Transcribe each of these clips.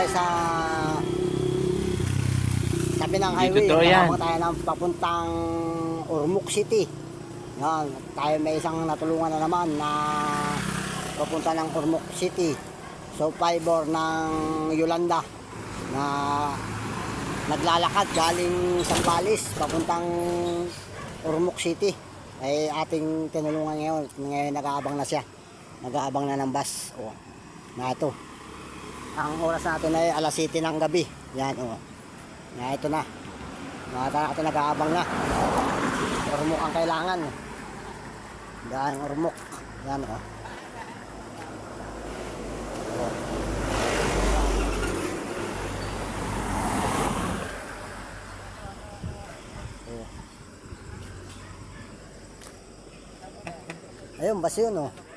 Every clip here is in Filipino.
tayo sa tabi ng highway. totoo yan. Nakabang tayo ng papuntang Ormoc City. Yan, tayo may isang natulungan na naman na papunta ng Ormoc City. So, fiber ng Yolanda na naglalakad galing Sambales papuntang Ormoc City. Ay ating tinulungan ngayon. Ngayon nag-aabang na siya. Nag-aabang na ng bus. O, na ito. Ang oras natin ay alas 7 ng gabi. Yan o. Na ito na. Mga ito nag-aabang na. Ormoc ang kailangan. Yan, ormoc. Yan o. O. O. Ayun, bas yun o.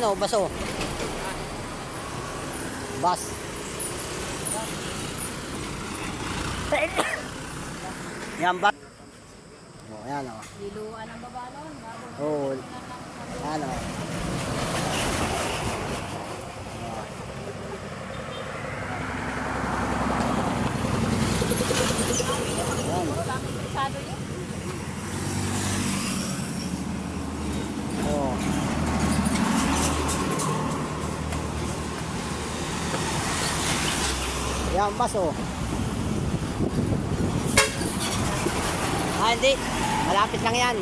Ayan o, baso. Bas. Yan ba? O, ayan o. Liluan ang babalon. Oo. Ayan o. Ayan. Masyado yun. Oo. Yan, baso. Ah, hindi. Malapit lang yan.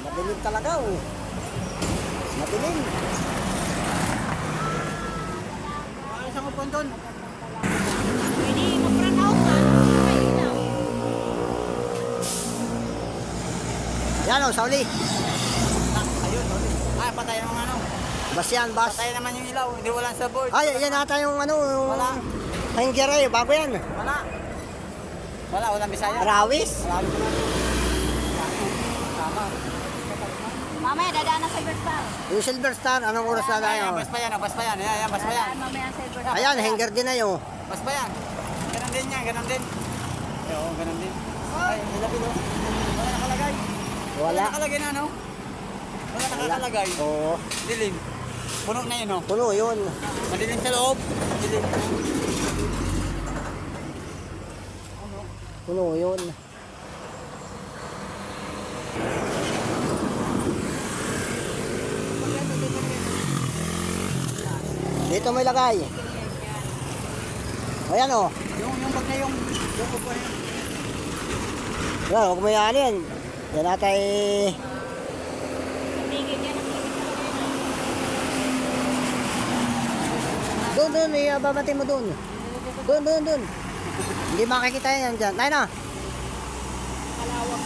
Madilim talaga, oh. Madilim. Ayos ang upon doon. Pwede mag-run out na. Yan, oh, Sauli sorry. Ah, patay ang ano. Bas yan, bas. Patay naman yung ilaw. Hindi wala sa board. Ay, yan ata yung ano, yung... Wala. Hanger eh, bago yan. Wala. Wala, walang bisaya. Ko na. Tama. Mamaya dadaan na Silver Star. Yung Silver Star, anong oras na tayo? Ayan, bas pa yan, oh, bas pa yan. Ayan, ayan, bas pa yan. Dadaan mamaya ang Silver Star. Ayan, hanger din na yun. Bas pa yan. Ganun din yan, ganun din. Ay, Oo, ganun din. Ay, may lapit oh. Wala nakalagay. Wala Wala. nakalagay na, no? Wala nakakalagay. Oo. Dilim. Puno na yun, no? Puno yun. Madilim sa loob. Dilim. Puno yun. Dito may lagay. Ayan o. Yung, yung bag na yung, yung upo na yun. Yan, huwag mo yan. Yan natay... Tigil yan. Doon, doon. Ibabati mo doon. Doon, doon, doon. Hindi makikita yan dyan. Tayo na. Kalawak.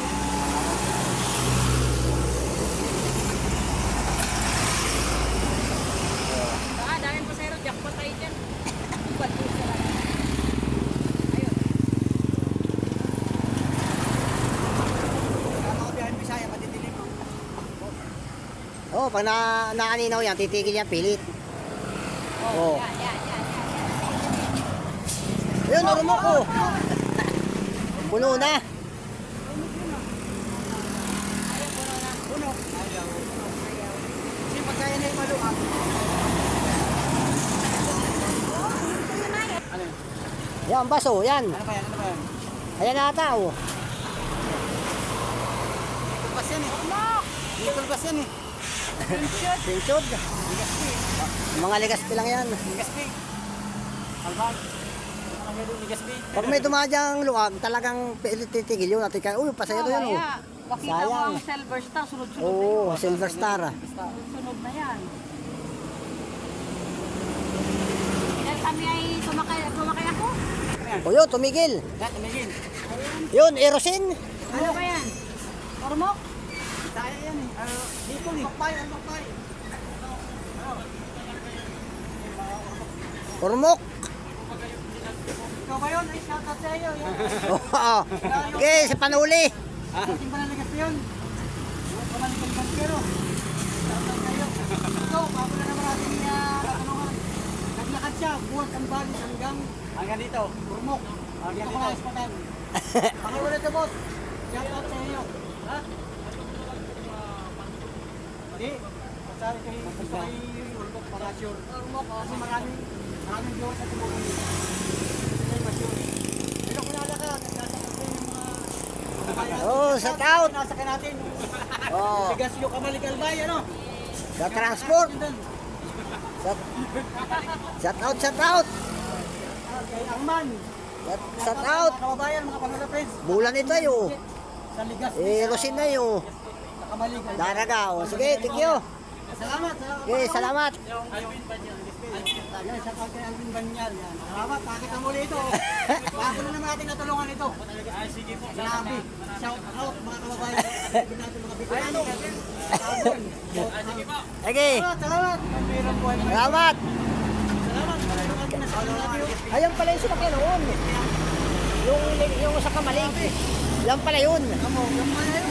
Baka sa'yo, jackpot tayo dyan. Oh. Oh, pag na, naaninaw yan, titigil yan, pilit. Yan, yan, yan. Ayun, narumo ko. Puno na. Puno. Kasi pagkaya na yung maluwag. Ano yun? Yan, baso, yan. Ano ba yan? Ano ba yan? Ayan na ata, oh. Tulbas yan eh. Hindi tulbas yan eh. Pinchod. Mga ligaspi lang yan. Ligaspi. Alban. Ano nga doon, ligaspi? Pag may dumadyang luwag, talagang pilit titigil yun. Natin kaya, uy, pasaya to yan, oh. Kaya, Makita mo Sayang. ang Silver Star, sunod-sunod na Oo, yun. Silver Star. ah. Sunod na yan. Dahil kami ay sumakay, sumakay ako. O yun, tumigil. Yan, tumigil. Yun, erosin. Ano ba yan? Ormok? Tayo yan eh. Ano, dito eh. Bakbay, ano bakbay? Ormok. Ikaw ba yun? Ay, shoutout sa iyo. Yan. Oo. Okay, sa panuli. Ha? Ating panaligas yun. Panaligas baskero. Shoutout sa iyo. Ikaw, bago na naman natin niya katanungan. Naglakad siya, buwan ang balis hanggang hanggang dito. Burmok. Hanggang dito. Ito ko lang Pakiulit boss. Shoutout sa iyo. Ha? Hindi. Masari kayo. Gusto kayo yung ulmok para sure. Ulmok. Kasi maraming maraming viewers sa tumulong. Oh, shout out. Nasakay natin. Oh, Bigas yung Kamali Kalbay, ano? sa transport. Shout, out, shout out. Kay Arman. Shout, out. Kababayan, mga pangalapres. Bulan ito yun. Sa Ligas. Eh, Rosin na yun. Kalbay. Daragaw. Sige, thank you. Salamat. Salamat. Okay, salamat. Yan, out kay Alvin Banyal. Yan. Salamat, pakita muli ito. Bago na naman natin natulungan ito. Ay, sige po. Grabe. Shout out mga kababayan. Natin mga bicolano. Sige po. Okay, Salamat, salamat. Salamat. Ayun pala yung sinakyan noon. Yung, yung sa kamalig. Yan pala yun. Yung pala yun.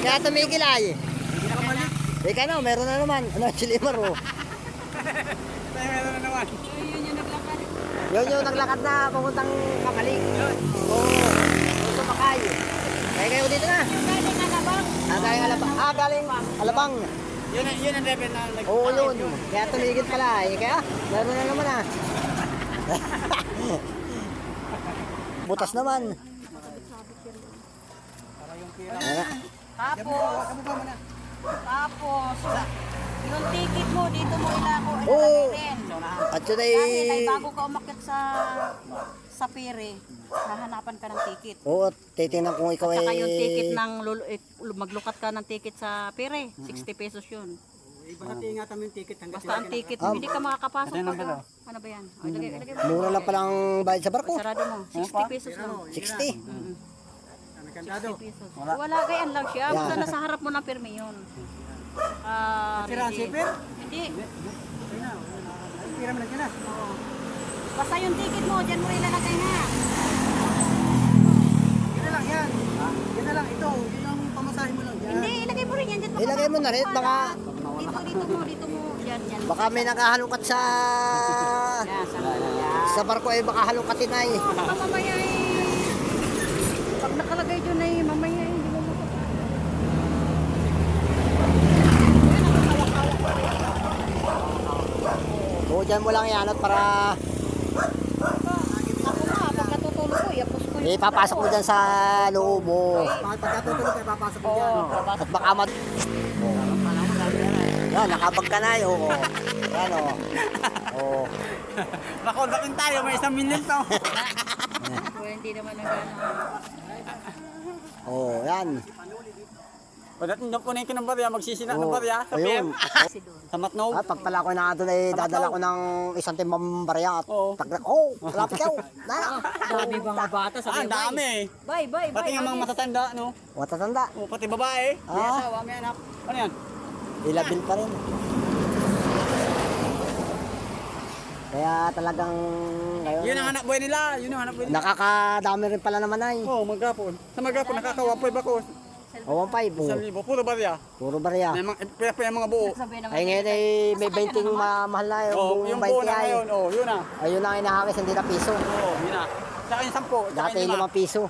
Kaya tumigil ay. Hindi. Ika na, meron na naman. Ano, Chilimar oh. Meron na naman. Yun yun yung naglakad. Yun yung naglakad na papuntang kamalig. Oo. Yung sumakay. Kaya kayo dito na. Galing alabang. Ah, galing Alabang. Ah, galing Alabang. Yun, yun ang level na nag- Oo, yun. Kaya tumigil pala eh. Kaya, meron na naman ah. Butas naman. Ayan na. Tapos, tapos, yung ticket mo, dito mo ilako, Oo. ilalagay din. At yun Dahil ay ay... bago ka umakyat sa sa pere, hahanapan ka ng ticket. Oo, titingnan kung ikaw At ay... saka yung ticket ng lulu- eh, maglukat ka ng ticket sa pere, 60 pesos yun. Iba natin ingatan mo yung ticket hanggang Basta ang ticket, Ah. hindi ka makakapasok. Ano ba yan? O, ilagay, ilagay mo. Mura lang palang bayad sa barko. Sarado mo, 60 pesos lang. 60. Mm, Kantado. 60 pesos. Wala gayan lang siya. Basta nasa harap mo ng perme yun. Ah, Tira ang hindi. zipper? Hindi. Okay na. Dyan na. Oo. Basta yung ticket mo, dyan mo ilalagay na. Yan na lang yan. Yan na lang. Ito. Yun ang pamasahe mo lang. Yan. Hindi, ilagay mo rin yan dyan. Ilagay mo na rin, baka- Dito, dito mo, dito mo. Yan, yan. Baka may nakahalungkat sa... Yan, sa yan. Sa barko ay baka halungkatin ay. Oh, baka mamaya eh. Pag nakalagay dyan ay mamaya eh. Hindi mo makapag. Oo, dyan mo lang yan at para... Ako nga, pag natutulog ko, yapos ko Eh, papasok mo dyan sa loob mo. Pag pagkatutulog kayo, papasok mo dyan. Oo. At baka mat... Yan, nakabag ka na eh. Oo. Yan o. Oo. Makondakin tayo. May isang minute to. Kung hindi naman ang gano'n. Oo, yan. Pagdating doon ko ng barya, magsisina ng barya. Sa Ayun. PM. Doon. Sa Matnaw. At pag pala ko na doon ay dadala ko ng isang timbang barya at Oo. tagrak. Oh, lapit ka. Na. Dami mga bata Ah, ang dami eh. Bye, bye, bye. Pati nga mga matatanda, no? Matatanda. O, pati babae. May Ah. asawa, may anak. Ano yan? Ilabil pa rin. Kaya talagang ngayon, Yun ang hanap buhay nila. Yun ang hanap buhay nila. nakakadami rin pala naman ay. Oo, oh, magapon. Sa magapon, nakakawapoy ba ko? O, 1.5. Sa oh. libo, puro barya. Puro barya. May mga, kaya pa yung mga buo. Ay ngayon ay may 20 ma mahal na yung buong yung buo 20 na ay. ngayon. Oo, yun na. Ayun ang inahagis, hindi na piso. Oo, yun na. Sa akin, sampo. Sa Dati akin, lima. 5 piso.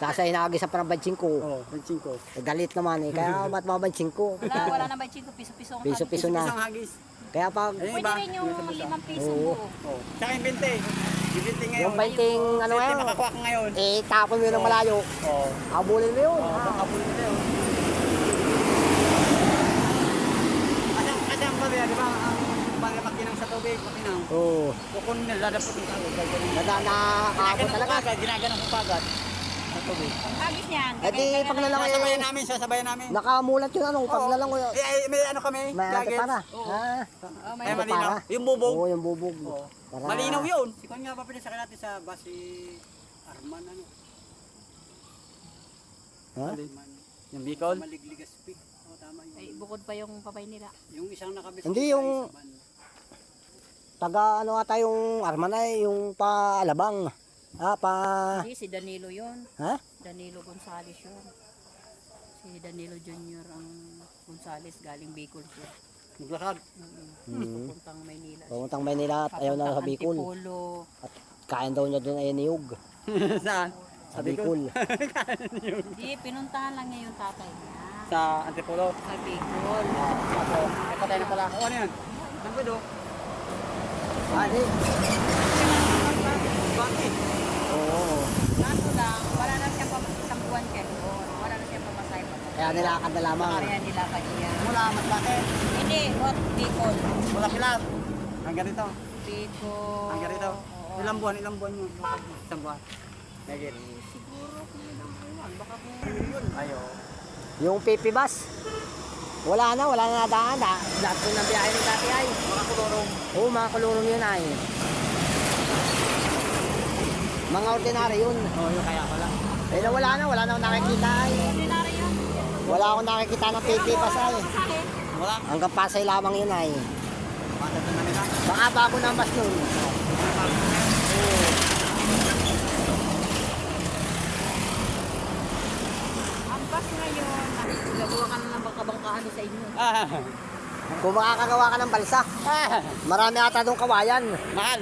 Sasa inahagis sa parang 5. Oo, 25. Galit naman eh. Kaya ba't mga 5? Wala, wala na ba chico, piso-piso. ang Piso-piso Isang na. hagis. Kaya pag Ayun, Pwede iba. rin yung limang piso Oo. buo. Oo. Tsaka yung 20. Yung 20 ngayon. yung 20 ano 20 ngayon, makakuha ka ngayon. eh tapon mo yun ng malayo. Oo. Abulin mo yun. Oo, baka nila yun. Kasi, kasi ang barya, di ba, ang barya pakinang sa tubig, pakinang. Oo. Kukun nila, dadapot yung tawag. ganyan. Nada nakakabot Ginaganong talaga. pagad, ginaganong pagad. Sa tubig. Ang agis niyan. Eh di pag nalangoy, Sasabayan namin, sasabayan namin. nakamulat yun ano, pag Oo. nalangoy, Eh, eh, may ano kami, may ate goggles. para. Ah, Oh, may malinaw. para. Yung bubog. oo, yung bubog. Oo. Para, Malinaw yun. Si Kwan nga pa pinasakin natin sa basi Arman, ano? Ha? Arman. Yung Bicol? Maligligas peak. O tama yun. Ay, bukod pa yung papay nila. Yung isang nakabit. Hindi, yung- Taga ano ata yung Armanay, yung pa Alabang. Ah, pa... Hindi, si Danilo yun. Ha? Danilo Gonzales yun. Si Danilo Jr. ang Gonzales, galing Bicol siya. Naglakad. Hmm. Pupuntang Maynila. Pumuntang Maynila at ayaw na sa Bicol. Antipolo. Kain daw niya doon ay niyog. Saan? Sa Bicol. Hindi, pinuntahan lang niya yung tatay niya. Sa Antipolo. Sa Bicol. Ako, patay na pala ako. Ano yan? Saan ba do? Ani? Bakit? Oo. Kaso lang, wala na siya pa isang buwan kay Wala na siya pamasay pa. Kaya nilakad na lamang. Kaya nila kanya. Mula, mas bakit? Hindi, what Bicol. Wala pilar. Hanggang rito. Bicol. Hanggang rito. Oo. Ilang buwan, ilang buwan yun. Isang buwan. Nagit. Siguro kung ilang buwan. Baka kung Ayo. Yung pipi bus. Wala na, wala na nadaan. Da, lahat po ng biyahe ni dati ay. Mga kulurong. Oo, mga kulurong yun ay. Mga ordinary yun. Oo, yun kaya pala. Eh, wala na, wala na nakikita ay. ordinary yun. Wala akong nakikita ng pipi bus ay. Sahit. Wala. Hanggang Pasay lamang yun ay. Baka bago na bus nun. Ang bus ngayon, gagawa ka na ng bangka-bangkaan sa inyo. Ah, Kung makakagawa ka ng balsa, ah, marami ata doon kawayan. mahal.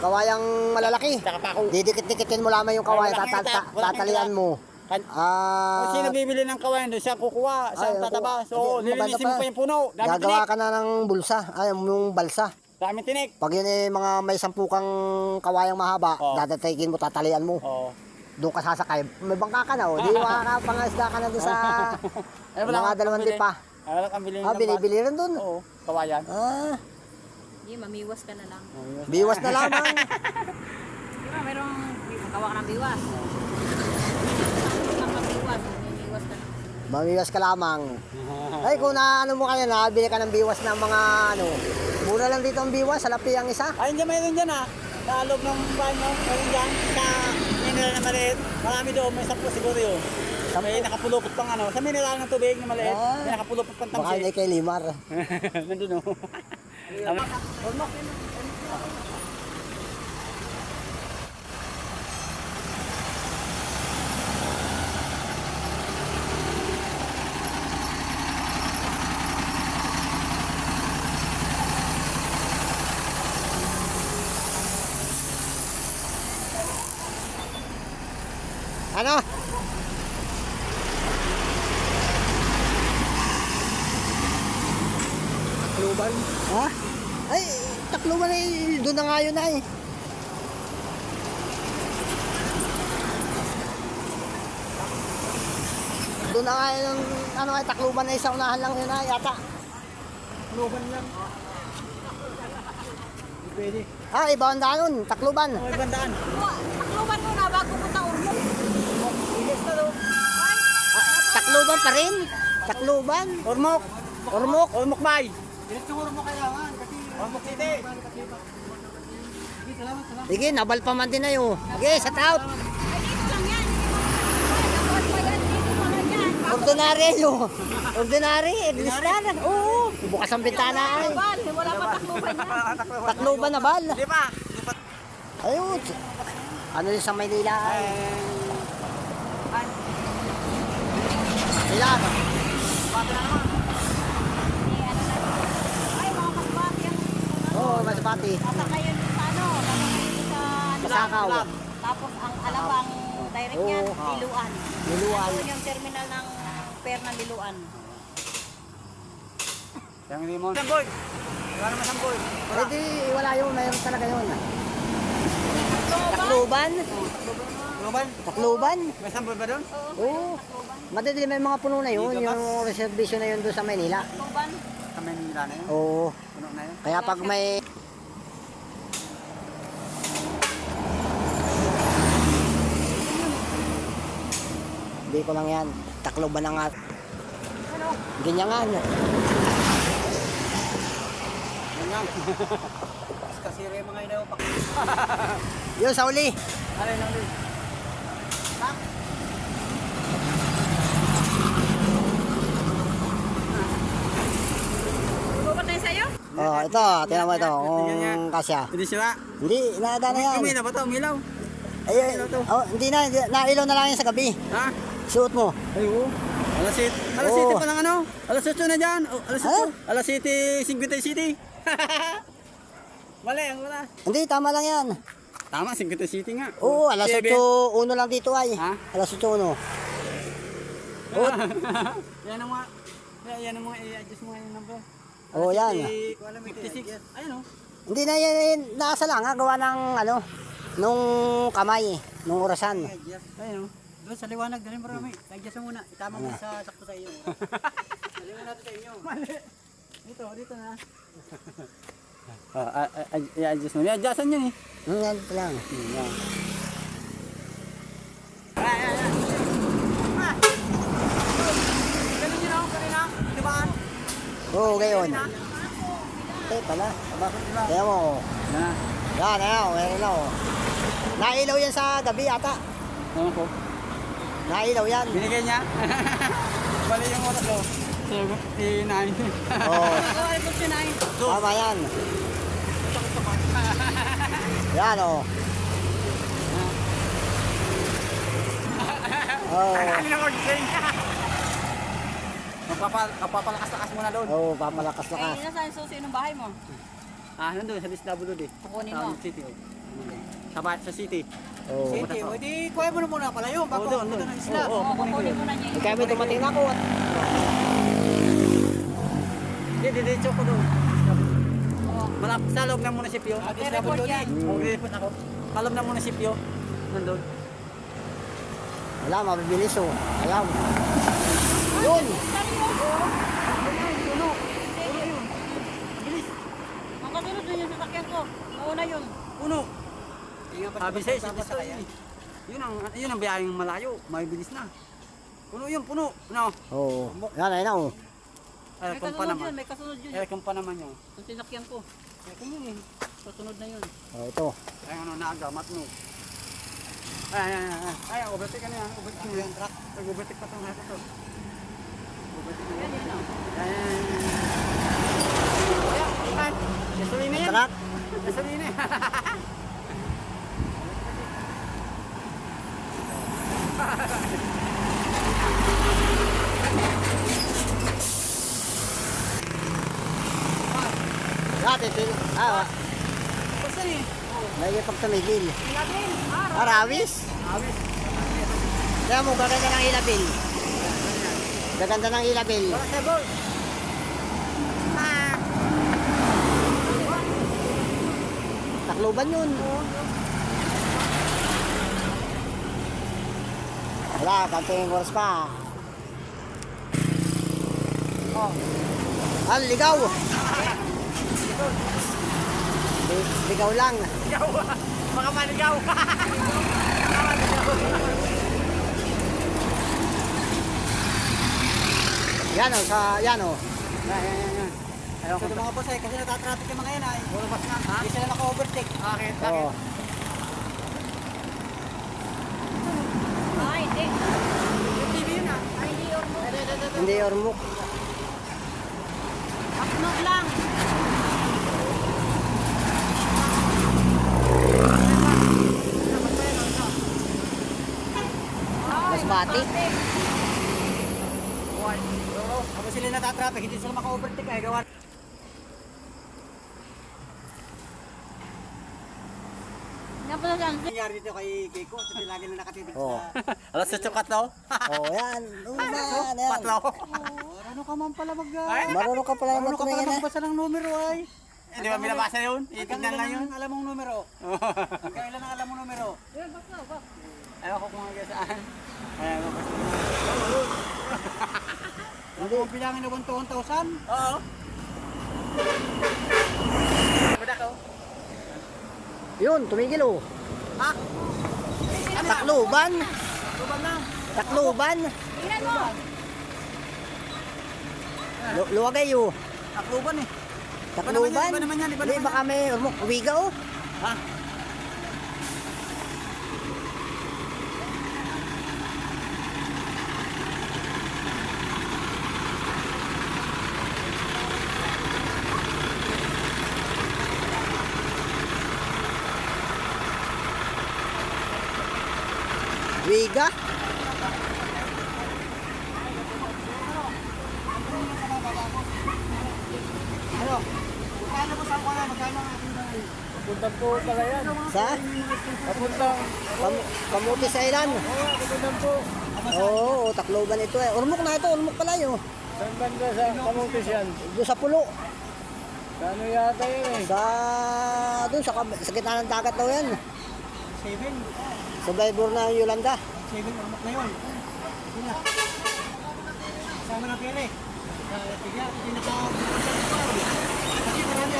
Kawayang malalaki. Saka pa ako. Didikit-dikitin mo lamang yung kawayan, tatal- ta- tatalian mo. Kan- Ah, Kung sino bibili ng kawayan doon, siya kukuha, siya Ay, tataba. ako- So, Hindi, maganda nilinisin mo pa. pa yung puno. Dami gagawa tinik. ka na ng bulsa, ay yung balsa. Dami tinik. Pag yun eh, mga may sampu kang kawayang mahaba, Oo. dadatayin mo, tatalian mo. Oo. Doon ka sasakay. May bangka ka na, o. Di makakapangasda ka na doon sa Eh, wala mga kang dalawang pambili. tipa. Ah, Wala kang bilhin Ah, ng binibili rin doon. bus. Oo, kawayan. Ah, Hindi, mamiwas ka na lang. biwas na lamang. Di ba, merong magawa ka ng biwas. Ang biwas, mamiwas ka na. Mamiwas ka lamang. Ay, kung na ano mo kaya, nabili ka ng biwas ng mga ano. Mura lang dito ang biwas, sa lapi ang isa. Ay, hindi mayroon dyan ah. Sa loob ng banyo, mayroon dyan. Sa mineral na maliit. Marami doon, may sampu siguro yun. May nakapulupot pang ano. Sa mineral ng tubig na maliit, Ah. may nakapulupot pang Baka tamsi. hindi kay Limar. Nandun oh. Tama. Ano? Takluban? Ha? Ay, takluban ay doon na nga yun ay. Doon na nga yun, ano ay takluban ay sa unahan lang yun ay yata. Luban lang. Pwede. Ah, iba ang daan nun, takluban. May bandaan. Takluban muna bago punta urmo. Bilis na doon. Ah, takluban pa rin. Takluban. Ormok. Ormok. Ormok bay. Diretso kasi Ormok City. Sige, nabal pa man din yun. Sige, set out. Ay, dito lang yan. Dapat pa yan, dito pa lang yan. Ordinary Englistan. Oo. Bukas ang bintana ay. Wala pa takluban yan. Takluban na bal. Di pa. Ayun. Ano yun sa Maynila ay? Ilan? Eh, ano na. Ay, mga kasbati yan. Oo, oh, masapati. Sasakayan sa ano, sa ano. Masakaw. Tapos ang alabang direct niyan, Oo. Liluan. Liluan. Doon yung terminal ng pair ng Liluan. Yang limon. Samboy. Wala naman samboy. Eh di, wala yun. Mayroon talaga yun. Takluban? Luban. Takluban? May samboy ba doon? Oo. Madidilim may mga puno na yun. Yung reservation na yun doon sa Maynila. Takluban. Kami nila na yun. Oo. Puno na yun. Kaya pag may... Hindi ko lang yan. Takloban na nga. Ganyan Ganyan. Kasi rin mga inaw pa. Yun, sa uli. Alay lang din. Bubot na yun sa'yo? Oh, ito. Tingnan mo ito. Kung kasya. Hindi siya. Hindi, naada na yan. Umilaw ba ito? Umilaw. Ay, oh, hindi na. Nailaw na lang yan sa gabi. Ha? Suot mo. Ay, oo. Alas 7. Alas Oo. 7 pa lang ano? Alas Alas 8 na dyan. Oh, alas 8. Ano? Alas 7, 50 City. Mali, ang wala. Hindi, tama lang yan. Tama, 50 City nga. Oo, alas 8, Seven. uno lang dito ay. Ha? Alas 8, uno. yan ang mga, yan ang mga i-adjust mo yung number. Oo, yan. 56. Ayun oh. Hindi na yan, naasa lang ha, gawa ng ano, nung kamay, nung orasan. Ayun oh. Doon sa liwanag, dali marami. Adjust mo muna. Itama mo sa sakto sa iyo. Dali mo natin sa inyo. Mali. Dito, dito na. Ah, ah, ah, i-adjust mo. I-adjustan yun eh. Hmm, yan lang. Hmm, yan. Ganun yun ako kanina. Di ba? Oo, gayon. Eh, pala. Bakit ba? Kaya mo, Na. yan, ayan, meron na oh. Nailaw yan sa gabi ata. Tama ko. Nailaw yan. Binigay niya. Bali yung oras ko. 79. Oo, 59. tama yan. Yan oh. Oo, Ano na mag-sing? Magpapal Magpapalakas-lakas mo na doon. oh, papalakas-lakas. Eh, nasaan susi ng bahay mo? Ah, nandun sa DSWD. Kukunin Sa mo. city. oh. Sa, sa city. Oo. Sige, o di kuha mo na muna pala yun. Bago Oo, doon, doon. ng isla. Oo, Oo, kukunin ko kukunin yun. mo na niya. Kaya may dumating na ako. Hindi, diretso ko doon. Oo. Malap sa loob ng munisipyo. May report yan. Oo, report ako. Sa loob ng munisipyo. Nandun. Wala, mabibilis oh. Alam. Yun! Ang kasunod dun yung sasakyan ko. Mauna yun. Puno. Sabi sa'yo, sa sa basa kaya. Yun ang, yun ang biyayang malayo. May bilis na. Puno yun, puno. No. Oo. Yan, ayun na oh. Ay, May kung pa kasunod naman. yun, may kasunod yun. Eh, kung pa naman yun. Yung sinakyan ko. Eh, kung yun eh. Kasunod na yun. Oh, ito. Ay, ano, naaga, matno. Ay, ay, ay, ay, ay, overtake ka na yan. Overtake mo yan. Nag-overtake pa itong hako to. Gasolina yan. Tarak. Gasolina yan. Dati, til. Ah, Basta eh. may pagtumigil. Ilagin. Ah, Arawis. Awis. Kaya mo, gaganda ng ilabil. Gaganda ng ilabil. Siya, bol. Takluban yun. Wala, kanting oras pa. Oh. Al, ligaw. Li- Ligaw lang. Ikaw, baka maligaw. Yan o, sa, yan o. Yan, yan, yan, yan. Ayaw ko So, mga boss ay kasi natatraffic yung mga yan ay. Puro bas na. Ha? Hindi sila naka-overtake. Bakit? Oo. Ah, hindi. Yung TV yun ah. Ay, hindi yun. Hindi ormuk. Upload lang. Ay, Masbate. Tapos sila natatraffic, hindi sila maka-overtake ay gawa. Nga pala lang. Nangyari dito kay Kiko, kasi lagi na nakatitig Oo. sa... Alas sa chokat daw. Oh, yan. Una, yan. Patlaw. Oh, ano ka man pala mag... Marunong ka pala naman Ano ka pala eh. magbasa ng numero ay? Eh, di ba binabasa yun? Hanggang Itignan lang yun. alam mong numero? Hanggang ilan ang alam mong numero? Ayaw ko kung hanggang saan. Ayaw ko kasi. Hindi. Kung bilangin na 1 to 1,000? Oo. Budak ko. Yun, tumigil oh. Ha? Takluban. Tuban na. Takluban. Tingnan mo. Lu- Luwagay oh. Takluban eh. Takluban. Iba naman yan, iba Hindi, naman baka may ormuk. Uwiga oh. Ha? Uwiga. Magkano po sa kuha? Magkano ang ating bahay? Punta po pala yan. Sa? Papunta. Kam Kamuti sa ilan? Papunta po. Oo, Tacloban ito eh. Urmok na ito, urmok pala yun. Saan banda sa Kamutis yan? Doon sa pulo. Kano yata yun eh? Sa, doon sa, sa gitna ng dagat daw yan. Seven. Survivor na yung Yolanda. Seven urmok na yun. Yun na. Sama na pili. Tignan, pinaka... Kasi marami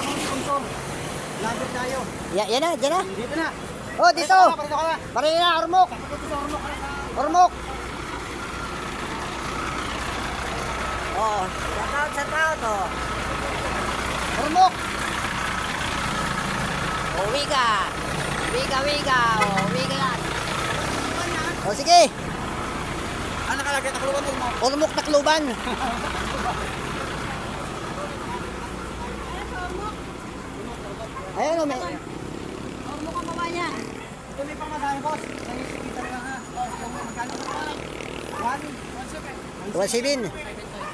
akong sponsor. Lagot tayo. Ya, yan na, dyan na. Dito na. Oh, dito. Parito ka na. Na, urmok. Dito sa urmok. Urmok. Oh, shout out, shout out, oh. Urmok. Oh, wiga. Wiga, wiga. Oh, wiga yan. Oh, sige. Ano nakalagay? Takuluan mo mo. Urmok Tacloban. Ayun, oh, may... Huwag mo kang yan. Tuloy pang madami, boss. Kita na ha. Boss, kung magkano ka naman? One. One second. 1.7.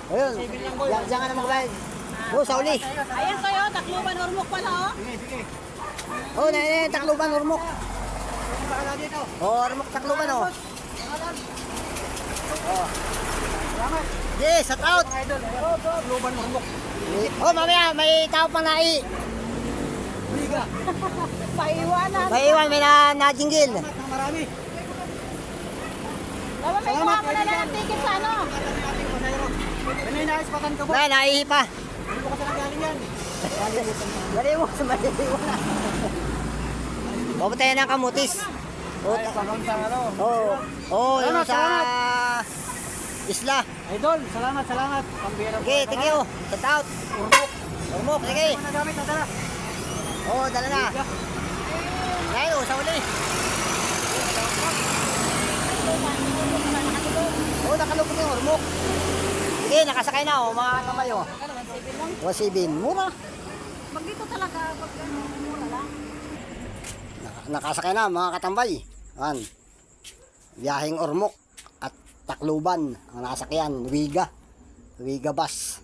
Ayun. Diyan diyan ka na magbayad. Oh, sa uli. Ayan kayo, takluban ormok pala oh. Sige, sige. Oh, na na Tacloban, Urmok. Ano ba dito? Oh, Urmok Tacloban, oh. Salamat. Yes, shout out. Oh, Takluban urmok. Oh, mamaya, may tao pang nai. Paiwanan. May iwan, may na, na jingle. Salamat ng marami. Dapat may kuha mo na lang ng ticket sa ano. Ano yung nais patan ka po? May naihi pa. Ano ko sa galing yan? Dali mo, sumali mo na. Pupunta yan ng kamutis. Oh, ano? oh, oh, yung sa isla. Idol, salamat, salamat. Pambira Sige, thank you. Shout out. Urmok. Urmok, sige. Ano nagamit na dala? Oh, dala na. Ngayon, oh, sa uli. Oh, nakalupot yung urmok. Sige, nakasakay na, oh, mga kamay, oh. 1.7. Mura. Pag dito talaga, pag ano, mura lang. Naka- Nakasakay na mga katambay. Yan. Biyaheng Ormok at Tacloban ang nakasakyan. Wiga. Wiga bus.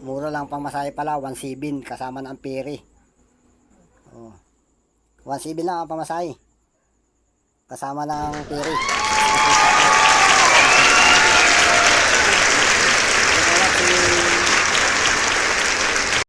Mura lang pang masahe pala. 1.7 kasama ng pere. Oh. 1.7 lang ang pamasahe. Kasama ng pere.